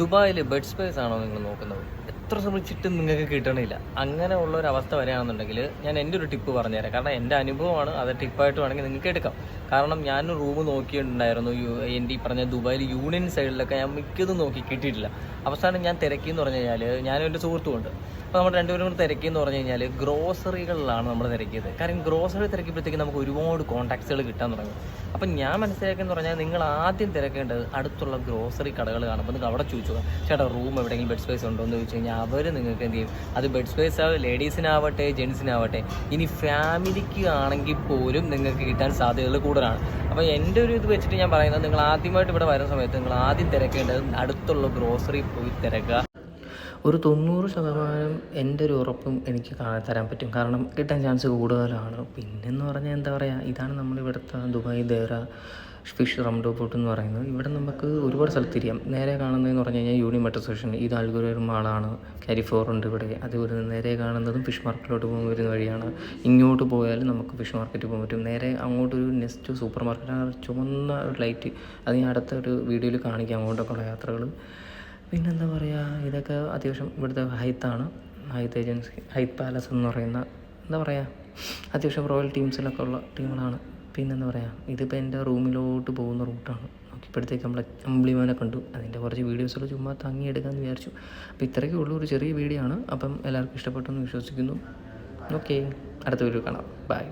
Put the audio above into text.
ദുബായിൽ bed space ആണോ നിങ്ങൾ നോക്കുന്നത്? എത്ര ശ്രമിച്ചിട്ടും നിങ്ങൾക്ക് കിട്ടണില്ല. അങ്ങനെ ഉള്ള ഒരു അവസ്ഥ വരികയാണെന്നുണ്ടെങ്കിൽ ഞാൻ എന്റെ ഒരു ടിപ്പ് പറഞ്ഞുതരാം. കാരണം എന്റെ അനുഭവമാണ് അത് ടിപ്പായിട്ട് വേണമെങ്കിൽ നിങ്ങൾക്ക് എടുക്കാം. കാരണം ഞാൻ റൂം നോക്കിയിട്ടുണ്ടായിരുന്നു എന്റെ ഈ പറഞ്ഞ ദുബായിൽ യൂണിയൻ സൈഡിലൊക്കെ ഞാൻ മിക്കതും നോക്കി കിട്ടിയിട്ടില്ല. അവസാനം ഞാൻ തിരക്കിയെന്ന് പറഞ്ഞു കഴിഞ്ഞാൽ ഞാനും എന്റെ സുഹൃത്തുമുണ്ട് അപ്പോൾ നമ്മൾ രണ്ടുപേരും കൂടെ തിരക്കി എന്ന് പറഞ്ഞു കഴിഞ്ഞാൽ ഗ്രോസറികളിലാണ് നമ്മൾ തിരക്കിയത്. കാരണം ഗ്രോസറി തിരക്കിയപ്പോഴത്തേക്ക് നമുക്ക് ഒരുപാട് കോൺടാക്ട്സുകൾ കിട്ടാൻ തുടങ്ങും. അപ്പം ഞാൻ മനസ്സിലാക്കിയെന്ന് പറഞ്ഞാൽ നിങ്ങൾ ആദ്യം തിരക്കേണ്ടത് അടുത്തുള്ള ഗ്രോസറി കടകൾ കാണുമ്പോൾ നിങ്ങൾ അവിടെ ചോദിച്ചു ചേട്ടാ റൂം എവിടെയെങ്കിലും ബെഡ് സ്പേസ് ഉണ്ടോ എന്ന് ചോദിച്ചു കഴിഞ്ഞാൽ അവർ നിങ്ങൾക്ക് എന്ത് ചെയ്യും? അത് ബെഡ് സ്പേസ് ആവും ലേഡീസിനാവട്ടെ ജെൻസിനാവട്ടെ ഇനി ഫാമിലിക്ക് ആണെങ്കിൽ പോലും നിങ്ങൾക്ക് കിട്ടാൻ സാധ്യതകൾ കൂടുതലാണ്. അപ്പോൾ എന്റെ ഒരു ഇത് വെച്ചിട്ട് ഞാൻ പറയുന്നത് നിങ്ങൾ ആദ്യമായിട്ട് ഇവിടെ വരുന്ന സമയത്ത് നിങ്ങൾ ആദ്യം തിരക്കേണ്ടത് അടുത്തുള്ള ഗ്രോസറി പോയി തിരക്കുക. ഒരു തൊണ്ണൂറ് ശതമാനം എന്റെ ഒരു ഉറപ്പും എനിക്ക് തരാൻ പറ്റും. കാരണം കിട്ടാൻ ചാൻസ് കൂടുതലാണ്. പിന്നെന്ന് പറഞ്ഞാൽ എന്താ പറയുക ഇതാണ് നമ്മളിവിടുത്തെ Dubai Deira fish roundabout എന്ന് പറയുന്നത്. ഇവിടെ നമുക്ക് ഒരുപാട് സ്ഥലത്ത് തിരിയാം. നേരെ കാണുന്നതെന്ന് പറഞ്ഞു കഴിഞ്ഞാൽ യൂണിയൻ മെട്രോ സ്റ്റേഷൻ. ഇത് അൽഗുരർ മാളാണ്. കാരിഫോർ ഉണ്ട് ഇവിടെ. അതുപോലെ നേരെ കാണുന്നതും ഫിഷ് മാർക്കറ്റിലോട്ട് പോകാൻ വരുന്ന വഴിയാണ്. ഇങ്ങോട്ട് പോയാലും നമുക്ക് ഫിഷ് മാർക്കറ്റിൽ പോകാൻ പറ്റും. നേരെ അങ്ങോട്ടൊരു നെക്സ്റ്റ് സൂപ്പർ മാർക്കറ്റാണ് ചുവന്ന ഒരു ലൈറ്റ് അത് ഞാൻ അടുത്ത ഒരു വീഡിയോയിൽ കാണിക്കാം. അങ്ങോട്ടൊക്കെയുള്ള യാത്രകൾ പിന്നെന്താ പറയുക ഇതൊക്കെ അത്യാവശ്യം ഇവിടുത്തെ ഹൈത്താണ് ഹൈത്ത് ഏജൻസി ഹൈത്ത് പാലസ് എന്ന് പറയുന്ന എന്താ പറയുക അത്യാവശ്യം റോയൽ ടീംസിലൊക്കെ ഉള്ള ടീമുകളാണ് പിന്നെന്താ പറയുക ഇതിപ്പോൾ എന്റെ റൂമിലോട്ട് പോകുന്ന റൂട്ടാണ് നോക്കിയപ്പോഴത്തേക്ക് നമ്മളെ അമ്പിളിമാനെ കണ്ടു. അതിന്റെ കുറച്ച് വീഡിയോസുകൾ ചുമ്മാ തങ്ങിയെടുക്കാമെന്ന് വിചാരിച്ചു. അപ്പോൾ ഇത്രയൊക്കെ ഉള്ളൂ ഒരു ചെറിയ വീഡിയോ ആണ്. അപ്പം എല്ലാവർക്കും ഇഷ്ടപ്പെട്ടെന്ന് വിശ്വസിക്കുന്നു. ഓക്കെ അടുത്ത വീഡിയോ കാണാം. ബൈ